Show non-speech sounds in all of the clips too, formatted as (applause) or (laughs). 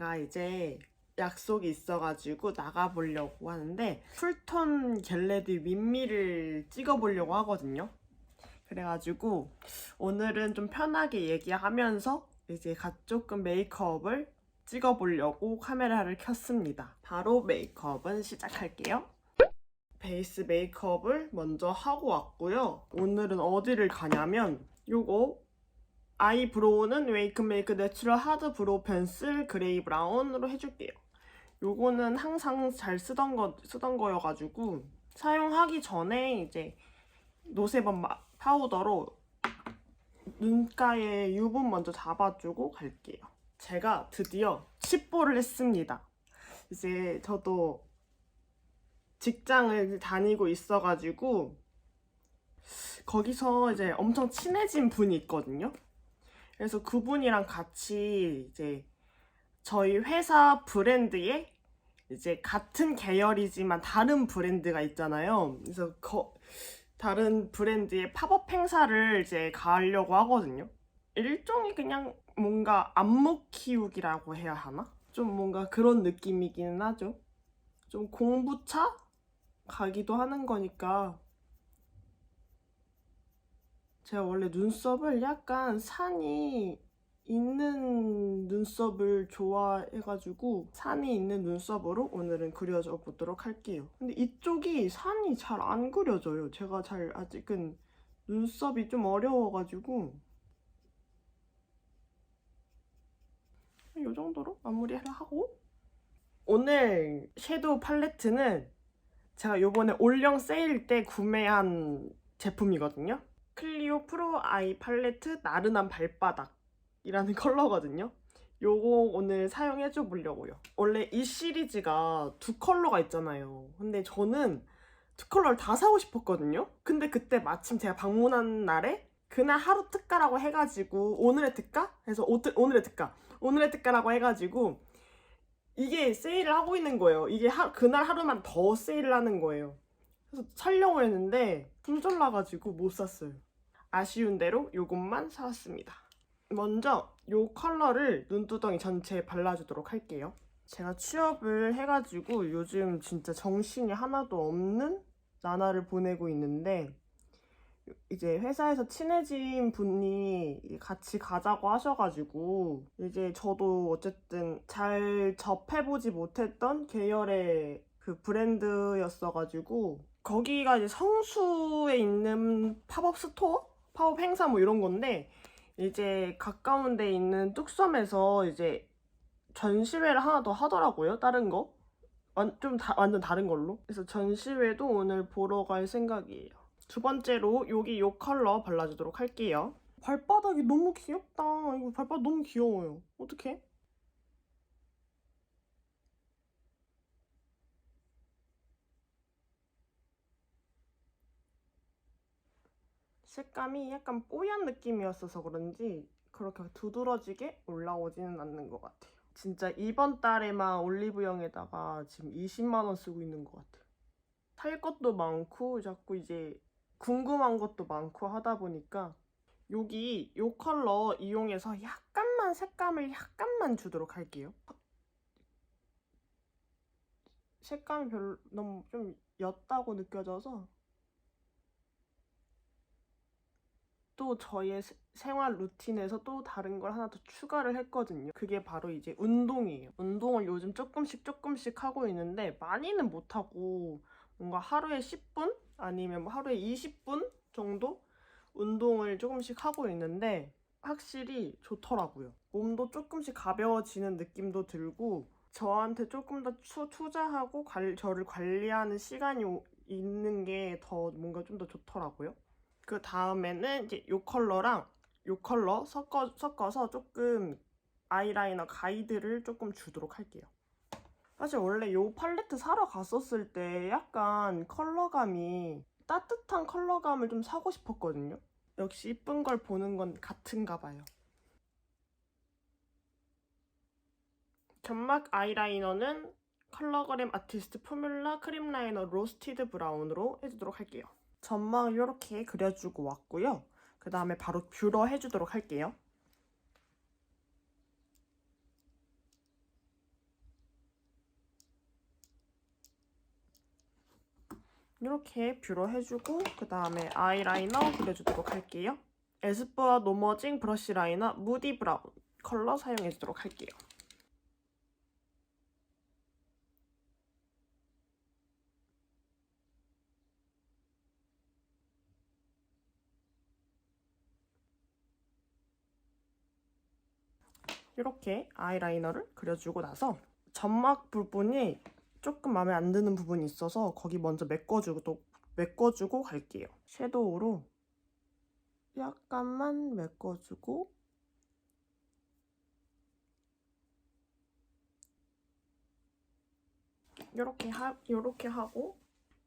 제가 이제 약속이 있어가지고 나가보려고 하는데 쿨톤 겟레디 윈미를 찍어보려고 하거든요. 그래가지고 오늘은 좀 편하게 얘기하면서 이제 가 조금 메이크업을 찍어보려고 카메라를 켰습니다. 바로 메이크업은 시작할게요. 베이스 메이크업을 먼저 하고 왔고요. 오늘은 어디를 가냐면 요거 아이 브로우는 웨이크메이크 내추럴 하드 브로우 펜슬 그레이 브라운으로 해줄게요. 요거는 항상 잘 쓰던 거 쓰던 거여가지고 사용하기 전에 이제 노세범 마- 파우더로 눈가에 유분 먼저 잡아주고 갈게요. 제가 드디어 칩보를 했습니다. 이제 저도 직장을 다니고 있어가지고 거기서 이제 엄청 친해진 분이 있거든요. 그래서 그분이랑 같이 이제 저희 회사 브랜드에 이제 같은 계열이지만 다른 브랜드가 있잖아요. 그래서 거- 다른 브랜드의 팝업 행사를 이제 가려고 하거든요. 일종의 그냥 뭔가 안목 키우기라고 해야 하나? 좀 뭔가 그런 느낌이기는 하죠. 좀 공부차 가기도 하는 거니까 제가 원래 눈썹을 약간 산이 있는 눈썹을 좋아해가지고 산이 있는 눈썹으로 오늘은 그려줘 보도록 할게요. 근데 이쪽이 산이 잘 안 그려져요. 제가 잘 아직은 눈썹이 좀 어려워가지고 이 정도로 마무리를 하고 오늘 섀도우 팔레트는 제가 요번에 올영 세일 때 구매한 제품이거든요. 클리오 프로 아이 팔레트 나른한 발바닥이라는 (laughs) 컬러거든요. 요거 오늘 사용해 줘 보려고요. 원래 이 시리즈가 두 컬러가 있잖아요. 근데 저는 두 컬러를 다 사고 싶었거든요. 근데 그때 마침 제가 방문한 날에 그날 하루 특가라고 해가지고 오늘의 특가? 해서 오, 오늘의 특가 오늘의 특가라고 해가지고 이게 세일을 하고 있는 거예요. 이게 하, 그날 하루만 더 세일을 하는 거예요. 그래서 사려고 했는데 품절나가지고 못 샀어요. 아쉬운 대로 요것만 사왔습니다. 먼저 요 컬러를 눈두덩이 전체에 발라주도록 할게요. 제가 취업을 해가지고 요즘 진짜 정신이 하나도 없는 나날을 보내고 있는데 이제 회사에서 친해진 분이 같이 가자고 하셔가지고 이제 저도 어쨌든 잘 접해보지 못했던 계열의 그 브랜드였어가지고 거기가 이제 성수에 있는 팝업 스토어? 팝업 행사 뭐 이런 건데 이제 가까운 데 있는 뚝섬에서 이제 전시회를 하나 더 하더라고요 다른 거. 완, 좀 다, 완전 다른 걸로. 그래서 전시회도 오늘 보러 갈 생각이에요. 두 번째로 여기 요 컬러 발라주도록 할게요. 발바닥이 너무 귀엽다. 이거 발바닥 너무 귀여워요. 어떡해? 색감이 약간 뽀얀 느낌이었어서 그런지 그렇게 두드러지게 올라오지는 않는 것 같아요. 진짜 이번 달에만 올리브영에다가 지금 20만 원 쓰고 있는 것 같아요. 살 것도 많고 자꾸 이제 궁금한 것도 많고 하다 보니까 여기 요 컬러 이용해서 약간만 색감을 약간만 주도록 할게요. 색감이 별로 너무 좀 옅다고 느껴져서 또 저의 세- 생활 루틴에서 또 다른 걸 하나 더 추가를 했거든요. 그게 바로 이제 운동이에요. 운동을 요즘 조금씩 조금씩 하고 있는데 많이는 못하고 뭔가 하루에 10분 아니면 뭐 하루에 20분 정도 운동을 조금씩 하고 있는데 확실히 좋더라고요. 몸도 조금씩 가벼워지는 느낌도 들고 저한테 조금 더 투, 투자하고 관- 저를 관리하는 시간이 오- 있는 게 더 뭔가 좀 더 좋더라고요. 그 다음에는 이제 요 컬러랑 요 컬러 섞어, 섞어서 조금 아이라이너 가이드를 조금 주도록 할게요. 사실 원래 요 팔레트 사러 갔었을 때 약간 컬러감이 따뜻한 컬러감을 좀 사고 싶었거든요. 역시 이쁜 걸 보는 건 같은가 봐요. 점막 아이라이너는 컬러그램 아티스트 포뮬라 크림 라이너 로스티드 브라운으로 해주도록 할게요. 전망을 이렇게 그려주고 왔고요. 그 다음에 바로 뷰러 해주도록 할게요. 이렇게 뷰러 해주고 그 다음에 아이라이너 그려주도록 할게요. 에스쁘아 노머징 브러쉬 라이너 무디 브라운 컬러 사용해주도록 할게요. 이렇게 아이라이너를 그려주고 나서 점막 부분이 조금 마음에 안 드는 부분이 있어서 거기 먼저 메꿔주고 또 메꿔주고 갈게요. 섀도우로 약간만 메꿔주고 요렇게 하 요렇게 하고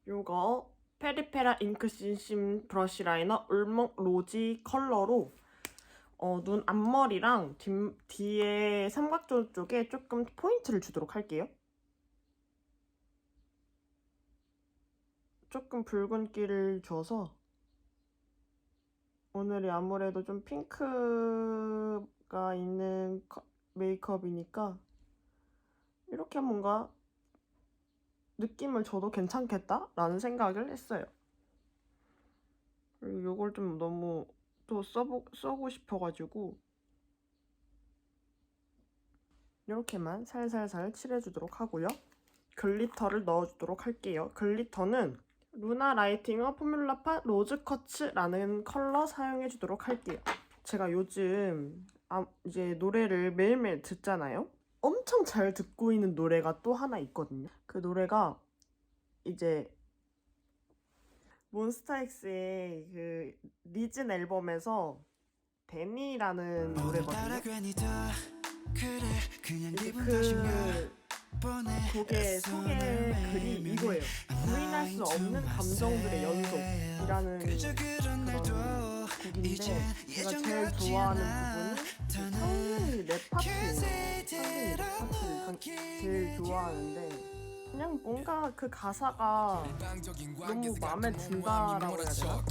요거 페리페라 잉크 신심 브러쉬 라이너 울먹 로지 컬러로 어, 눈 앞머리랑 뒤, 뒤에 삼각존 쪽에 조금 포인트를 주도록 할게요. 조금 붉은기를 줘서 오늘이 아무래도 좀 핑크가 있는 커- 메이크업이니까 이렇게 뭔가 느낌을 줘도 괜찮겠다라는 생각을 했어요. 그리고 이걸 좀 너무 또 써보, 써고 싶어가지고 이렇게만 살살살 칠해주도록 하고요. 글리터를 넣어주도록 할게요. 글리터는 루나 라이팅어 포뮬라파 로즈커츠라는 컬러 사용해주도록 할게요. 제가 요즘 아, 이제 노래를 매일매일 듣잖아요. 엄청 잘 듣고 있는 노래가 또 하나 있거든요. 그 노래가 이제 몬스타엑스의 그 리즌 앨범에서 데니라는 노래거든요. 그 곡의 소개 글이 이거예요. 부인할 수 없는 감정들의 연속이라는 그런 곡인데 제가 제일 좋아하는 부분은 창리 랩 파트예요. 창리 랩 파트를 제일 좋아하는데 그냥 뭔가 그 가사가 너무 마음에 든다라고 해야 되나?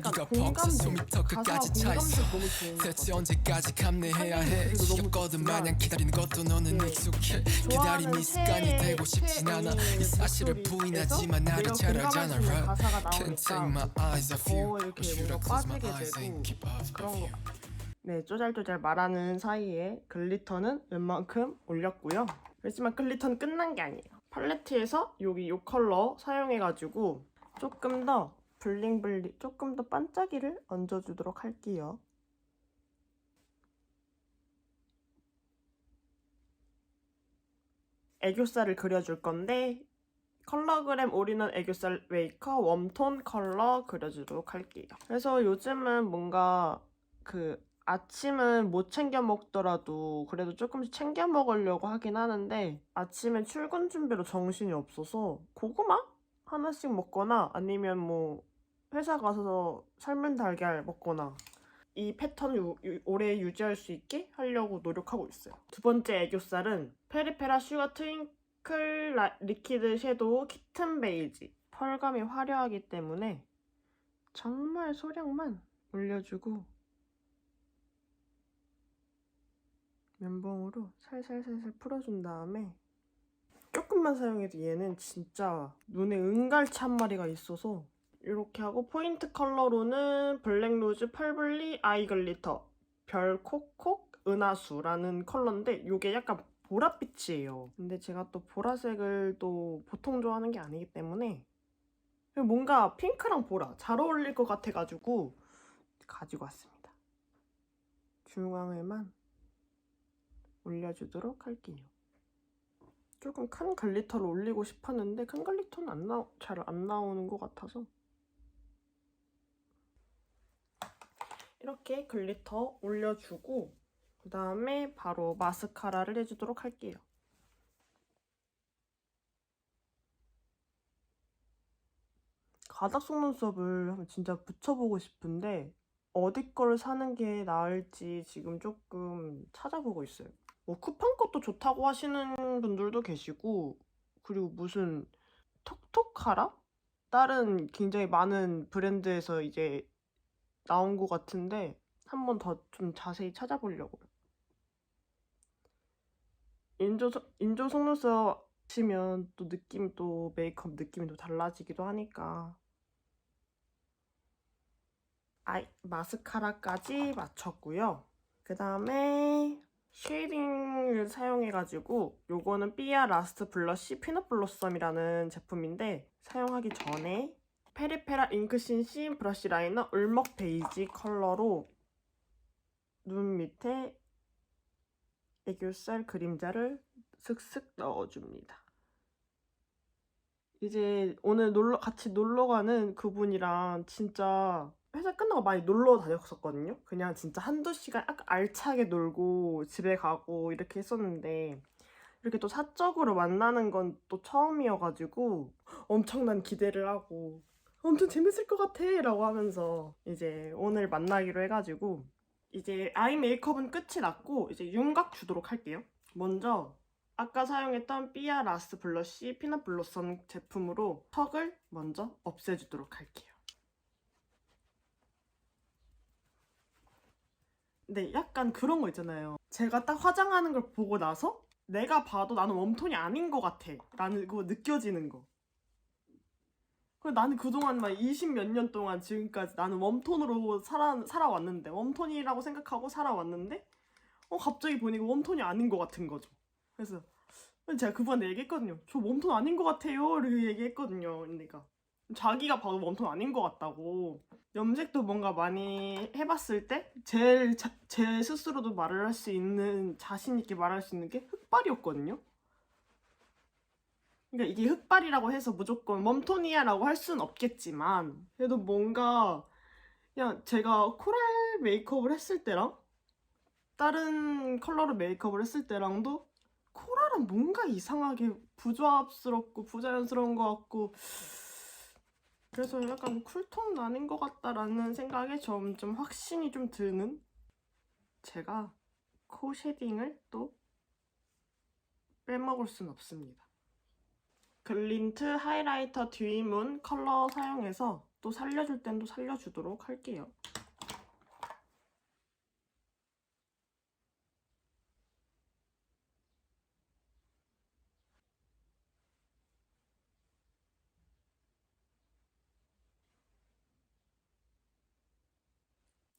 그러니까 공감돼. 가사 공감도 너무 좋은 것 언제까지 감내해야 해 지겹거든 마냥 기다리는 것도 너는 네. 익숙해 기다림이 습관이 되고 싶진 않아 이 사실을 부인하지만 나를 잘 알잖아? 가사가 나오니까 더 이렇게 뭔가 빠지게 되고 그런 거. 네, 쪼잘쪼잘 말하는 사이에 글리터는 웬만큼 올렸고요. 그렇지만 글리터는 끝난 게 아니에요. 팔레트에서 여기 이 컬러 사용해가지고 조금 더 블링블링, 조금 더 반짝이를 얹어주도록 할게요. 애교살을 그려줄 건데 컬러그램 올인원 애교살 웨이커 웜톤 컬러 그려주도록 할게요. 그래서 요즘은 뭔가 그 아침은 못 챙겨 먹더라도 그래도 조금씩 챙겨 먹으려고 하긴 하는데 아침에 출근 준비로 정신이 없어서 고구마 하나씩 먹거나 아니면 뭐 회사 가서 삶은 달걀 먹거나 이 패턴을 오래 유지할 수 있게 하려고 노력하고 있어요. 두 번째 애교살은 페리페라 슈가 트윙클 라- 리퀴드 섀도우 키튼 베이지 펄감이 화려하기 때문에 정말 소량만 올려주고 면봉으로 살살살살 풀어준 다음에 조금만 사용해도 얘는 진짜 눈에 은갈치 한 마리가 있어서 이렇게 하고 포인트 컬러로는 블랙로즈 펄블리 아이 글리터 별 콕콕 은하수라는 컬러인데 이게 약간 보랏빛이에요. 근데 제가 또 보라색을 또 보통 좋아하는 게 아니기 때문에 뭔가 핑크랑 보라 잘 어울릴 것 같아가지고 가지고 왔습니다. 중앙에만 올려주도록 할게요. 조금 큰 글리터를 올리고 싶었는데 큰 글리터는 안 나, 잘 안 나오는 것 같아서 이렇게 글리터 올려주고 그 다음에 바로 마스카라를 해주도록 할게요. 가닥 속눈썹을 진짜 붙여보고 싶은데 어디 걸 사는 게 나을지 지금 조금 찾아보고 있어요. 뭐 쿠팡 것도 좋다고 하시는 분들도 계시고 그리고 무슨 톡톡하라? 다른 굉장히 많은 브랜드에서 이제 나온 것 같은데 한번 더 좀 자세히 찾아보려고요. 인조, 속- 인조 속눈썹 치면 또 느낌 또 메이크업 느낌이 또 달라지기도 하니까 아이 마스카라까지 맞췄고요. 그 다음에 쉐이딩을 사용해가지고 요거는 삐아 라스트 블러쉬 피넛 블로썸이라는 제품인데 사용하기 전에 페리페라 잉크신 시 브러쉬 라이너 울먹 베이지 컬러로 눈 밑에 애교살 그림자를 슥슥 넣어줍니다. 이제 오늘 놀러 같이 놀러 가는 그분이랑 진짜 회사 끝나고 많이 놀러 다녔었거든요. 그냥 진짜 한두 시간 약간 알차게 놀고 집에 가고 이렇게 했었는데 이렇게 또 사적으로 만나는 건 또 처음이어가지고 엄청난 기대를 하고 엄청 재밌을 것 같아 라고 하면서 이제 오늘 만나기로 해가지고 이제 아이 메이크업은 끝이 났고 이제 윤곽 주도록 할게요. 먼저 아까 사용했던 삐아 라스 블러쉬 피넛 블로썸 제품으로 턱을 먼저 없애주도록 할게요. 근데 약간 그런 거 있잖아요. 제가 딱 화장하는 걸 보고 나서 내가 봐도 나는 웜톤이 아닌 것 같아. 그거 느껴지는 거. 그리고 나는 그동안 막 20 몇 년 동안 지금까지 나는 웜톤으로 살아, 살아왔는데 웜톤이라고 생각하고 살아왔는데 어 갑자기 보니까 웜톤이 아닌 것 같은 거죠. 그래서 제가 그분한테 얘기했거든요. 저 웜톤 아닌 것 같아요. 이렇게 얘기했거든요. 그러니까 자기가 봐도 웜톤 아닌 것 같다고. 염색도 뭔가 많이 해봤을 때 제일 자- 제 스스로도 말을 할 수 있는 자신 있게 말할 수 있는 게 흑발이었거든요. 그러니까 이게 흑발이라고 해서 무조건 웜톤이야라고 할 수는 없겠지만 그래도 뭔가 그냥 제가 코랄 메이크업을 했을 때랑 다른 컬러로 메이크업을 했을 때랑도 코랄은 뭔가 이상하게 부조합스럽고 부자연스러운 것 같고 그래서 약간 쿨톤 아닌 것 같다라는 생각에 점점 확신이 좀 드는 제가 코 쉐딩을 또 빼먹을 순 없습니다. 글린트 하이라이터 듀이문 컬러 사용해서 또 살려줄 땐 또 살려주도록 할게요.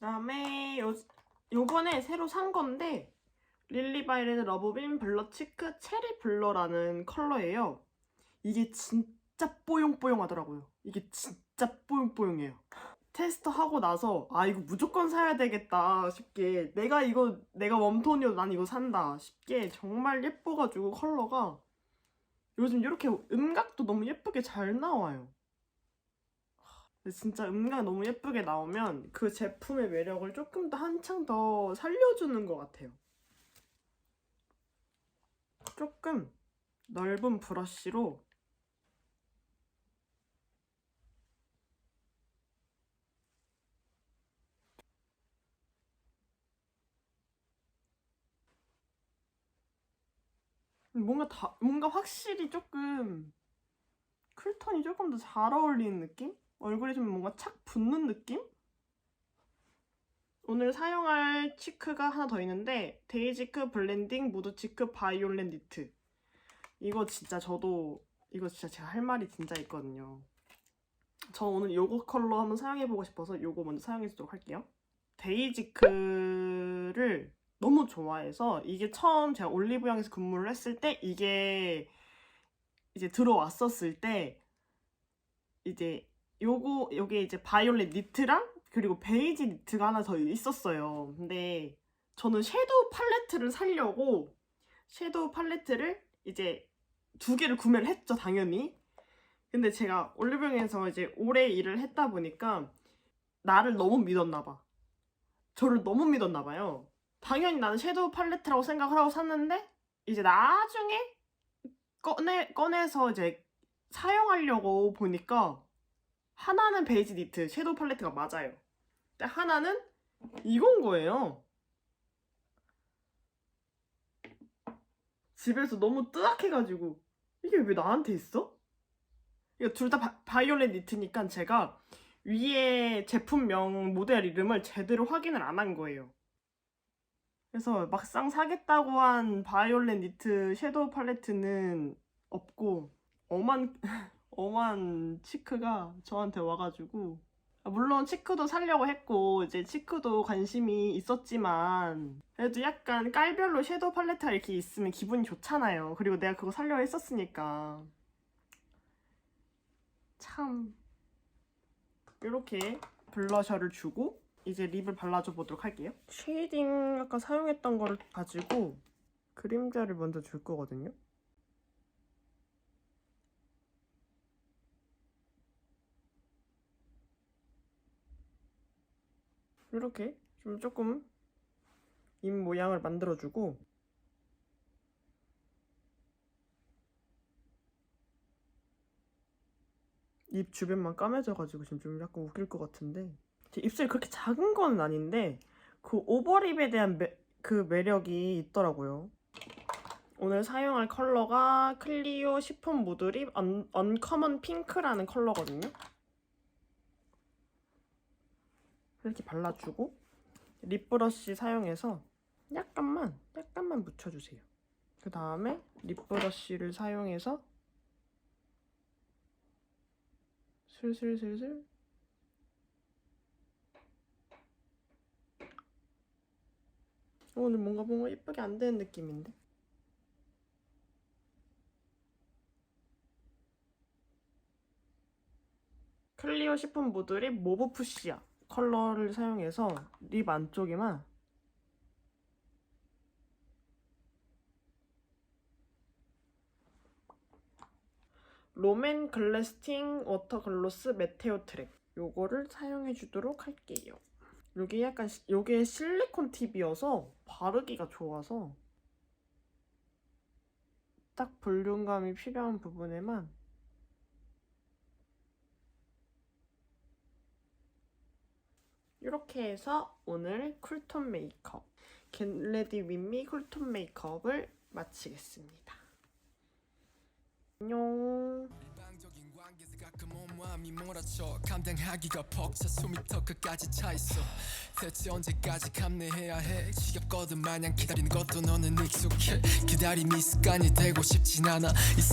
그다음에 요 요번에 새로 산 건데 릴리바이레드 러브빔 블러 치크 체리 블러라는 컬러예요. 이게 진짜 뽀용뽀용하더라고요. 이게 진짜 뽀용뽀용해요. 테스트 하고 나서 아 이거 무조건 사야 되겠다 싶게 내가 이거 내가 웜톤이어도 난 이거 산다 싶게 정말 예뻐가지고 컬러가 요즘 이렇게 음각도 너무 예쁘게 잘 나와요. 진짜 음각 너무 예쁘게 나오면 그 제품의 매력을 조금 더 한층 더 살려주는 것 같아요. 조금 넓은 브러쉬로 뭔가 다 뭔가 확실히 조금 쿨톤이 조금 더 잘 어울리는 느낌? 얼굴에 좀 뭔가 착 붙는 느낌? 오늘 사용할 치크가 하나 더 있는데 데이지크 블렌딩 무드 치크 바이올렛 니트. 이거 진짜 저도 이거 진짜 제가 할 말이 진짜 있거든요. 저 오늘 요거 컬러 한번 사용해보고 싶어서 요거 먼저 사용해보도록 할게요. 데이지크를 너무 좋아해서 이게 처음 제가 올리브영에서 근무를 했을 때 이게 이제 들어왔었을 때 이제 요거 요게 이제 바이올렛 니트랑 그리고 베이지 니트가 하나 더 있었어요. 근데 저는 섀도우 팔레트를 사려고 섀도우 팔레트를 이제 두 개를 구매를 했죠, 당연히. 근데 제가 올리브영에서 이제 오래 일을 했다 보니까 나를 너무 믿었나 봐. 저를 너무 믿었나 봐요. 당연히 나는 섀도우 팔레트라고 생각을 하고 샀는데 이제 나중에 꺼내 꺼내서 이제 사용하려고 보니까 하나는 베이지 니트 섀도우 팔레트가 맞아요. 근데 하나는 이건 거예요. 집에서 너무 뜨악해가지고 이게 왜 나한테 있어? 이거 둘 다 바이올렛 니트니까 제가 위에 제품명 모델 이름을 제대로 확인을 안 한 거예요. 그래서 막상 사겠다고 한 바이올렛 니트 섀도우 팔레트는 없고 엄한 (laughs) 엄한 치크가 저한테 와가지고 아, 물론 치크도 살려고 했고 이제 치크도 관심이 있었지만 그래도 약간 깔별로 섀도우 팔레트가 이렇게 있으면 기분이 좋잖아요. 그리고 내가 그거 살려고 했었으니까 참 이렇게 블러셔를 주고 이제 립을 발라줘 보도록 할게요. 쉐이딩 아까 사용했던 거를 가지고 그림자를 먼저 줄 거거든요. 이렇게 좀 조금 입 모양을 만들어주고 입 주변만 까매져가지고 지금 좀 약간 웃길 것 같은데 제 입술이 그렇게 작은 건 아닌데 그 오버립에 대한 매, 그 매력이 있더라고요. 오늘 사용할 컬러가 클리오 시폰 무드립 언, 언커먼 핑크라는 컬러거든요. 이렇게 발라주고 립 브러쉬 사용해서 약간만 약간만 묻혀주세요. 그 다음에 립 브러쉬를 사용해서 슬슬슬슬 오늘 뭔가 뭔가 예쁘게 안 되는 느낌인데 클리오 시폰 무드립 모브 푸시야 컬러를 사용해서 립 안쪽에만 롬앤 글래스팅 워터 글로스 메테오 트랙 요거를 사용해 주도록 할게요. 요게 약간 시- 요게 실리콘 팁이어서 바르기가 좋아서 딱 볼륨감이 필요한 부분에만 이렇게 해서 오늘 쿨톤 메이크업 겟레디 윈미 쿨톤 메이크업을 마치겠습니다. 안녕. 일방적인 관계에서 가끔 온 마음이 몰아쳐 감당하기가 벅차 숨이 턱 끝까지 차있어 대체 언제까지 감내해야 해 지겹거든 마냥 기다리는 것도 너는 익숙해 기다림이 습관이 되고 싶진 않아 이